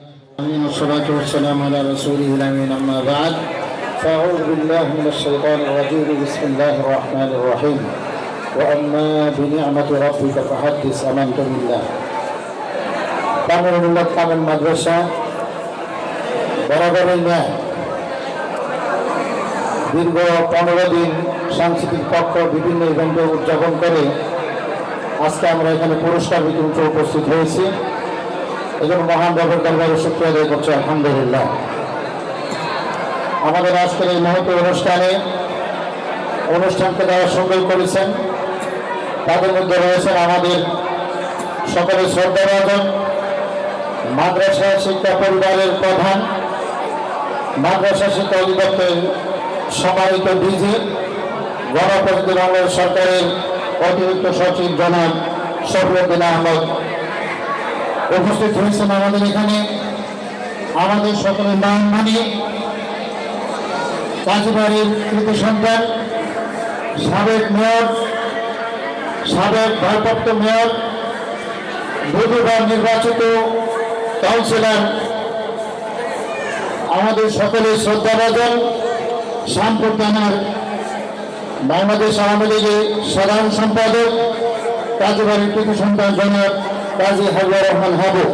العالمين والصلاة والسلام على رسوله الأمين أما بعد فأعوذ بالله من الشيطان الرجيم بسم الله الرحمن الرحيم وأما بنعمة ربك فحدث آمنت بالله কামের মিল্লাত কামেল মাদ্রাসা বরাবরের ন্যায় দীর্ঘ পনেরো দিন সাংস্কৃতিক পক্ষ বিভিন্ন ইভেন্টে উদযাপন করে আজকে আমরা এখানে পুরস্কার বিতরণে উপস্থিত হয়েছি এজন্য মহান রবের দরবারে শুক্র আদায় করছে, আলহামদুলিল্লাহ। আমাদের আজকের এই মুহূর্ত অনুষ্ঠানে অনুষ্ঠানকে যারা সুন্দর করেছেন, তাদের মধ্যে রয়েছেন আমাদের সকলের শ্রদ্ধাভাজন মাদ্রাসা শিক্ষা পরিবারের প্রধান, মাদ্রাসা শিক্ষা অধিদপ্তরের সম্মানিত ডিজি, গণপ্রজাতন্ত্রী সরকারের অতিরিক্ত সচিব জনাব শফিউদ্দিন আহমদ উপস্থিত হয়েছেন আমাদের এখানে। আমাদের সকলের নাম মানি কাজীবাড়ির কৃতি সন্তান, সাবেক মেয়র, সাবেক ভারপ্রাপ্ত মেয়র, বুধবার নির্বাচিত কাউন্সিলর, আমাদের সকলের শ্রদ্ধাভাজন সাম্প্রদানার বাংলাদেশ আওয়ামী লীগের সাধারণ সম্পাদক কাজীবাড়ির কৃতি সন্তান জনাব কাজী হাবিবুর রহমান হাবু।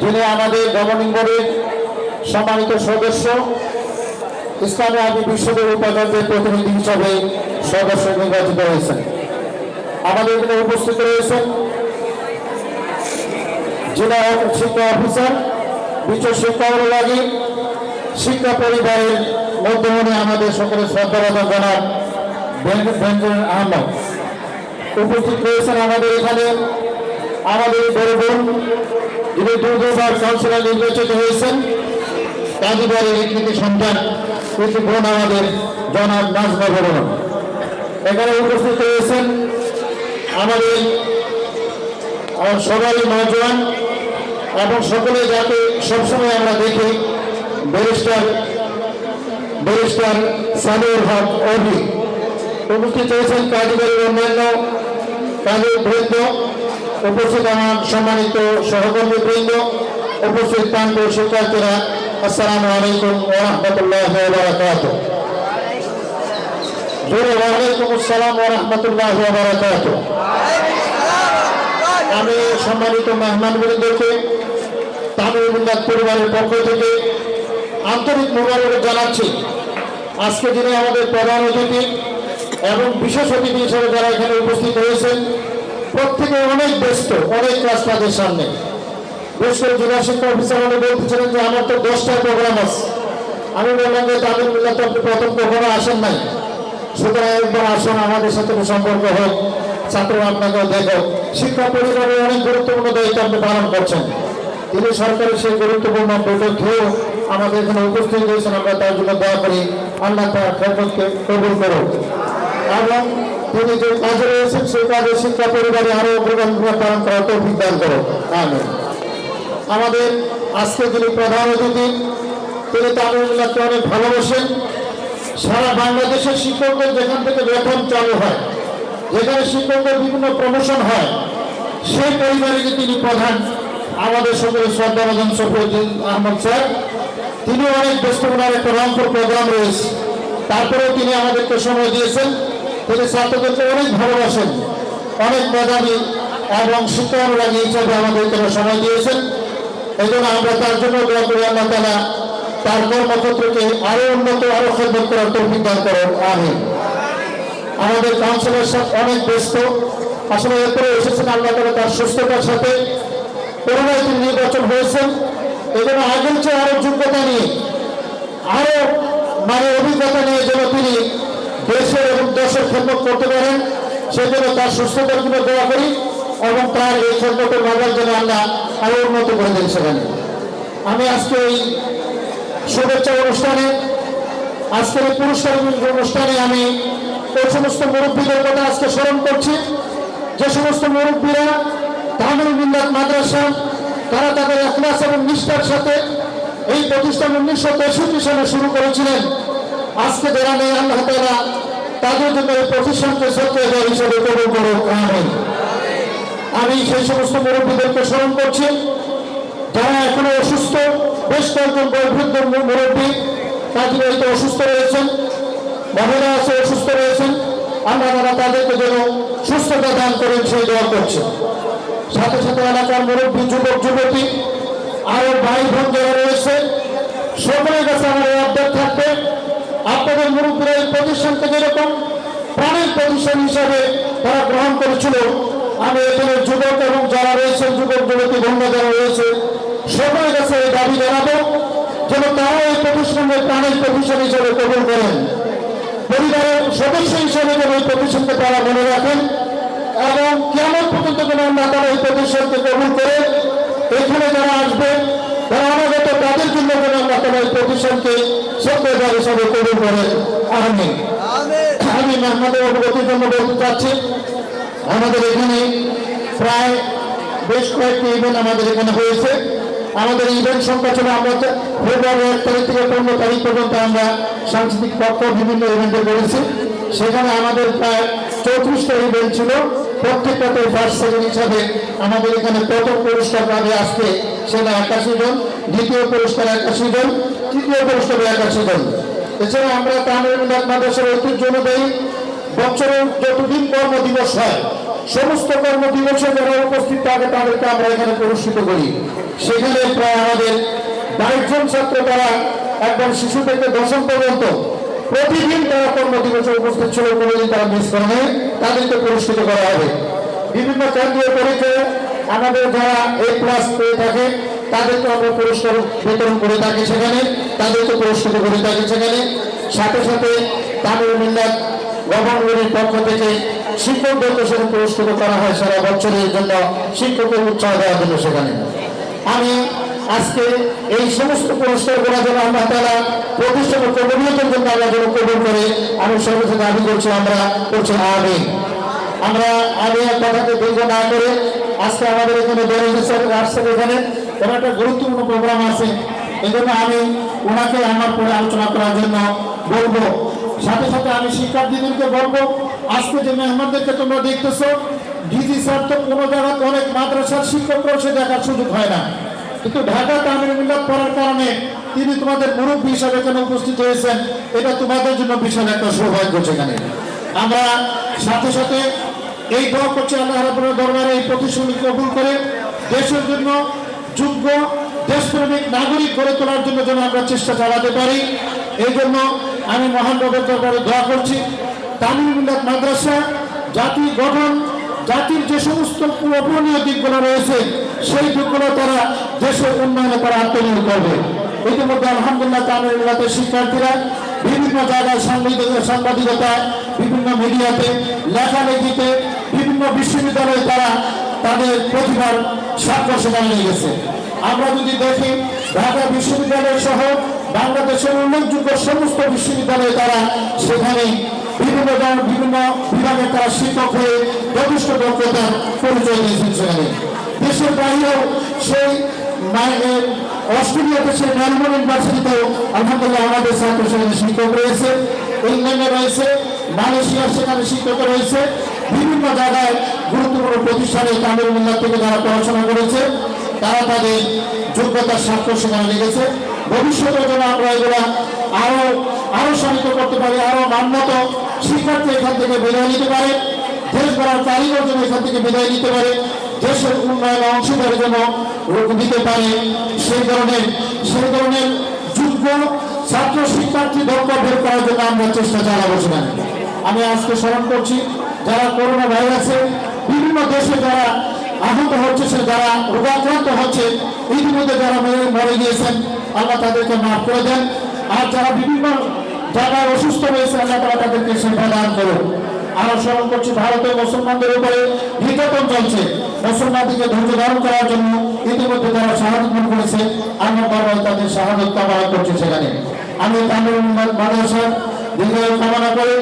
যিনি আমাদের গভর্নিং বোর্ডের সম্মানিত সদস্য, ইসলামী আদি বিশ্ববিদ্যালয় উপাচার্যের প্রতিনিধি হিসাবে সদস্য নির্বাচিত হয়েছেন। আমাদের এখানে উপস্থিত রয়েছেন জেলা শিক্ষা অফিসার বিশ্ব শিক্ষা অনুরাগী শিক্ষা পরিবারের মধ্যমণি আমাদের সকলের শ্রদ্ধাবাদন জানান বেঞ্জামিন আহমদ। উপস্থিত রয়েছেন আমাদের এখানে আমাদের বড় বোন যিনি দু দুবার কাউন্সিলর নির্বাচিত হয়েছেন কাজীবাড়ির কৃতি সন্তান কৃতি বোন আমাদের জনাব নাজমা বর্মন এখানে উপস্থিত রয়েছেন আমাদের আমার সবাই নজওয়ান এবং সকলে যাকে সবসময় আমরা দেখি, ব্যারিস্টার ব্যারিস্টার সামিউল হক অবি উপস্থিত হয়েছেন কাজীবাড়ির অন্যান্য কাজের বৃন্দ উপস্থিত আমার সম্মানিত সহকর্মী বৃন্দ উপস্থিত প্রান্ত শিক্ষার্থীরা, আসসালামু আলাইকুম ওরহমতুল্লাহ বারাকাত ওয়ালাইকুম আসসালাম ওরহমতুল্লাহ বারাকাত আমি সম্মানিত মেহমান বৃন্দকে, তামিল বিন্দাত পরিবারের পক্ষ থেকে আন্তরিক মোবারক জানাচ্ছি। আজকে দিনে আমাদের প্রধান অতিথি এবং বিশেষ অতিথি হিসেবে যারা এখানে উপস্থিত হয়েছেন প্রত্যেকে অনেক ব্যস্ত, অনেক কাজ তাদের সামনে। বিশেষ করে জেলা শিক্ষা অফিসার আমাদের বলতেছিলেন যে, আমার তো দশটায় প্রোগ্রাম আছে। আমি বললাম যে, তামিল মিল্লা তো আপনি প্রথম কখনো আসেন নাই। সুতরাং একবার আসুন, আমাদের সাথে সম্পর্ক হোক, ছাত্ররা আপনাকেও দেখো শিক্ষা পরিবারের অনেক গুরুত্বপূর্ণ দায়িত্ব আপনি পালন করছেন। তিনি সরকারের সেই গুরুত্বপূর্ণ বৈঠক খেয়েও আমাদের এখানে উপস্থিত হয়েছেন। আমরা তার জন্য দয়া করি। আল্লাহ তার খেদমতকে কবুল করুন এবং তিনি যে কাজে রয়েছেন, সেই কাজে শিক্ষা পরিবারে আরও অগ্রগণ পালন করার তৌফিক দান করো। আমাদের আজকে যিনি প্রধান অতিথি, তিনি তামিলনাড়ুকে অনেক ভালোবাসেন। সারা বাংলাদেশের শিক্ষকদের যেখান থেকে বেতন চালু হয়, যেখানে শিক্ষকদের বিভিন্ন প্রমোশন হয়, সেই পরিবারেরই তিনি প্রধান, আমাদের সকলে শ্রদ্ধাভাজন সফরুদ্দিন আহমদ স্যার। তিনি অনেক ব্যস্ত ওনার একটা রংপুর প্রোগ্রাম রয়েছে। তারপরেও তিনি আমাদেরকে সময় দিয়েছেন। তিনি ছাত্রদেরকে অনেক ভালোবাসেন, অনেক মেধাবী এবং শিক্ষা অনুরাগী হিসাবে আমাদেরকে সময় দিয়েছেন। এই জন্য আমরা তার জন্য দোয়া করি, আল্লাহ তালা তার কর্মক্ষেত্রকে আরও উন্নত, আরও খেদমত করার তৌফিক দান করেন, আমিন। আমাদের কাউন্সিলর সাহেব অনেক ব্যস্ত। আসলে এরপরে এসেছেন আল্লাহ তালা তার সুস্থতার সাথে। করোনায় তিনি নির্বাচন হয়েছেন। এই জন্য আগের চেয়ে আরও যোগ্যতা নিয়ে, আরও মানে অভিজ্ঞতা নিয়ে যেন তিনি দেশের এবং দেশের খেদমত করতে পারেন। সেজন্য তার সুস্থতার জন্য দোয়া করি এবং তার এই খেদমতের নজর যেন আল্লাহ আরও উন্নত করে দেন সেখানে। আমি আজকে এই শুভেচ্ছা অনুষ্ঠানে, আজকের এই পুরস্কার অনুষ্ঠানে আমি এই সমস্ত মুরব্বীদের কথা আজকে স্মরণ করছি। যে সমস্ত মুরব্বীরা তামিল মিল্লাত মাদ্রাসা, তারা তাদের একলাস এবং নিষ্ঠার সাথে এই প্রতিষ্ঠান উনিশশো তেষট্টি সালে শুরু করেছিলেন। আজকে যারা নেই, আল্লাহ তালা তাদের জন্য এই প্রতিষ্ঠানকে সত্য হিসেবে কবুল করুন। আমি সেই সমস্ত মুরব্বীদেরকে স্মরণ করছি, যারা এখনও অসুস্থ, বেশ কয়েকজন বয়োবৃদ্ধ মুরব্বী কাজী হয়তো অসুস্থ রয়েছেন, মহিলা আছে, অসুস্থ রয়েছেন, আমরা যারা তাদেরকে যেন সুস্থতা দান করেন, সেই দোয়া করছি সাথে সাথে এলাকার মুরব্বী, যুবক, যুবতী আরও ভাই বোন যারা রয়েছে সকলের কাছে আমার এই আপডেট থাকবে আপনাদের মুরব্বীরা এই প্রতিষ্ঠানকে যেরকম প্রাণের প্রতিষ্ঠান হিসাবে তারা গ্রহণ করেছিল, আমি এখানে যুবক এবং যারা রয়েছে, যুবক, যুবতী বন্ধু যারা রয়েছে সকলের কাছে এই দাবি জানাব যেন তারা এই প্রতিষ্ঠানের প্রাণের প্রতিষ্ঠান হিসাবে কবুল করেন। পরিবারের সদস্য হিসাবে যেন এই প্রতিষ্ঠানকে তারা মনে রাখেন এবং কেমন পর্যন্ত যেন আমরা তারা এই প্রতিষ্ঠানকে কবুল করে, এখানে যারা আসবে তারা অনাগত তাদের জন্য যেন আমরা এই প্রতিষ্ঠানকে সত্যতা হিসাবে কবুল করেন আমি আমি আমাদের অবগতির জন্য বলতে চাচ্ছি আমাদের এখানে প্রায় বেশ কয়েকটি ইভেন্ট আমাদের এখানে হয়েছে। আমাদের ইভেন্ট সংখ্যা ছিল আমরা ফেব্রুয়ারি এক তারিখ থেকে পনেরো তারিখ পর্যন্ত আমরা সাংস্কৃতিক পক্ষ বিভিন্ন ইভেন্টে করেছি। সেখানে আমাদের প্রায় চৌত্রিশটা ইভেন্ট ছিল। প্রত্যেকটাতে ফার্স্ট হিসাবে আমাদের এখানে প্রথম পুরস্কার পাবে আজকে সেটা একাশি জন, দ্বিতীয় পুরস্কার একাশি জন, তৃতীয় পুরস্কার একাশি জন। এছাড়া আমরা তামিল মাদ্রাসার ঐতিহ্য অনুযায়ী বছরের যতদিন কর্মদিবস হয়, সমস্ত কর্মদিবসে যারা উপস্থিত থাকে তাদেরকে আমরা এখানে পুরস্কৃত করি। সেখানে প্রায় আমাদের বাইশ জন ছাত্র তারা একদম শিশু থেকে দশম পর্যন্ত প্রতিদিন তারা কর্মদিবসে উপস্থিত ছিল কোনোদিন তারা মিস করে নেই তাদেরকে পুরস্কৃত করা হবে। বিভিন্ন কেন্দ্রীয় পরীক্ষায় আমাদের যারা এ প্লাস পেয়ে থাকে, তাদেরকে আমরা পুরস্কার বিতরণ করে থাকি সেখানে, তাদেরকে পুরস্কৃত করে থাকি সেখানে। সাথে সাথে তামিল মিল্লাত গভর্নমেন্টের পক্ষ থেকে শিক্ষকদেরকে সেখানে পুরস্কৃত করা হয় সারা বছরের জন্য শিক্ষকের উৎসাহ দেওয়ার জন্য সেখানে। আমি আজকে এই সমস্ত পুরস্কারগুলো যেন আমরা তারা প্রতিষ্ঠান জন্য আমরা যেন কবুল করে, আমি সর্বশেষ দাবি করছি, আমরা করছি আমি আমরা আমি এক কথাকে দীর্ঘ না করে, আজকে আমাদের এখানে স্যার আসছেন এখানে। ওনার একটা গুরুত্বপূর্ণ প্রোগ্রাম আছে। এই জন্য আমি ওনাকে আমার পরে আলোচনা করার জন্য বলব। সাথে সাথে আমি শিক্ষার্থীদেরকে বলব, আজকে যে মেহমানদেরকে তোমরা দেখতেছো, ডিজি স্যার তো কোনো জায়গাতে অনেক মাদ্রাসার শিক্ষকরাও সে দেখার সুযোগ হয় না। কিন্তু ঢাকা তামিল মিল্লাত পড়ার কারণে তিনি তোমাদের মুরব্বী হিসাবে এখানে উপস্থিত হয়েছেন। এটা তোমাদের জন্য বিশাল একটা সৌভাগ্য সেখানে। আমরা সাথে সাথে এই দোয়া করছি আল্লাহ রাবুলের দরবারে, এই প্রতিশ্রুতি কবুল করে দেশের জন্য যোগ্য, দেশপ্রেমিক নাগরিক গড়ে তোলার জন্য যেন আমরা চেষ্টা চালাতে পারি। এই জন্য আমি মহান রবের দরবারে দোয়া করছি। তামিল মিল্লাত মাদ্রাসা, জাতি গঠন, জাতির যে সমস্ত অপূরণীয় দিকগুলো রয়েছে সেই দিকগুলো তারা দেশের উন্নয়নে তারা আত্মনিয়োগ করবে। ইতিমধ্যে আলহামদুলিল্লাহ তামিল মিল্লাতের শিক্ষার্থীরা বিভিন্ন জায়গায় সাংবাদিকতা সাংবাদিকতা, বিভিন্ন মিডিয়াতে, লেখালেখিতে, বিভিন্ন বিশ্ববিদ্যালয়ে তারা তাদের প্রতিভার স্বাক্ষর সেখানে নিয়ে গেছে। আমরা যদি দেখি, ঢাকা বিশ্ববিদ্যালয় সহ বাংলাদেশের উল্লেখযোগ্য সমস্ত বিশ্ববিদ্যালয়ে তারা সেখানে বিভিন্ন বিভিন্ন বিভাগে তারা শিক্ষক হয়ে যথেষ্ট দক্ষতার পরিচয় দিয়েছেন সেখানে। দেশের বাইরেও সেই মায়ের অস্ট্রেলিয়াতে সেই মেলবোর্ন ইউনিভার্সিটিতেও আলহামদুলিল্লাহ আমাদের ছাত্র সেখানে শিক্ষক রয়েছে ইংল্যান্ডে রয়েছে, মালয়েশিয়ার সেখানে শিক্ষক রয়েছে, বিভিন্ন জায়গায় গুরুত্বপূর্ণ প্রতিষ্ঠানে তামিল মিল্লার থেকে যারা পড়াশোনা করেছে, তারা তাদের যোগ্যতার স্বাক্ষর সেখানে লেগেছে ভবিষ্যতে যেন আমরা এগুলা আরও আরও সাহিত্য করতে পারি, আরও মান্যত শিক্ষার্থী এখান থেকে বিদায় নিতে পারে। দেশ গড়ার কারিগর যেন এখান থেকে বিদায় নিতে পারে। দেশের উন্নয়নে অংশীদারের জন্য রূপ দিতে পারে, সেই ধরনের সেই ধরনের যোগ্য ছাত্র শিক্ষার্থী দক্ষ বের করার জন্য আমরা চেষ্টা চালাবো সেখানে। আমি আজকে স্মরণ করছি, যারা করোনা ভাইরাসে বিভিন্ন দেশে যারা আহত হচ্ছে, সে যারা রোগাক্রান্ত হচ্ছে, ইতিমধ্যে যারা মরে গিয়েছেন, আল্লাহ তাদেরকে মাফ করে দেন। আর যারা বিভিন্ন জায়গায় অসুস্থ রয়েছে, আল্লাহ তারা তাদেরকে সেবা দান করুন আমরা স্মরণ করছি, ভারতের মুসলমানদের উপরে নির্যাতন চলছে। মুসলমানদেরকে ধৈর্য ধারণ করার জন্য ইতিমধ্যে তারা শাহাদত করেছে। আমরা বারবার তাদের শাহাদত কামনা করছি সেখানে। আমি তামিল মাদ্রাসার দীর্ঘায়ু কামনা করে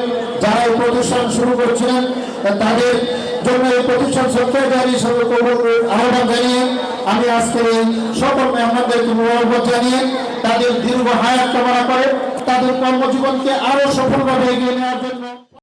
যারা এই প্রতিষ্ঠান শুরু করছিলেন, তাদের জন্য এই প্রতিষ্ঠান সরকার জারি আহ্বান জানিয়ে আমি আজকের এই সকল মেহমানদেরকে মোবারকবাদ জানিয়ে তাদের দীর্ঘ হায়াত কামনা করে তাদের কর্মজীবনকে আরও সফলভাবে এগিয়ে নেওয়ার জন্য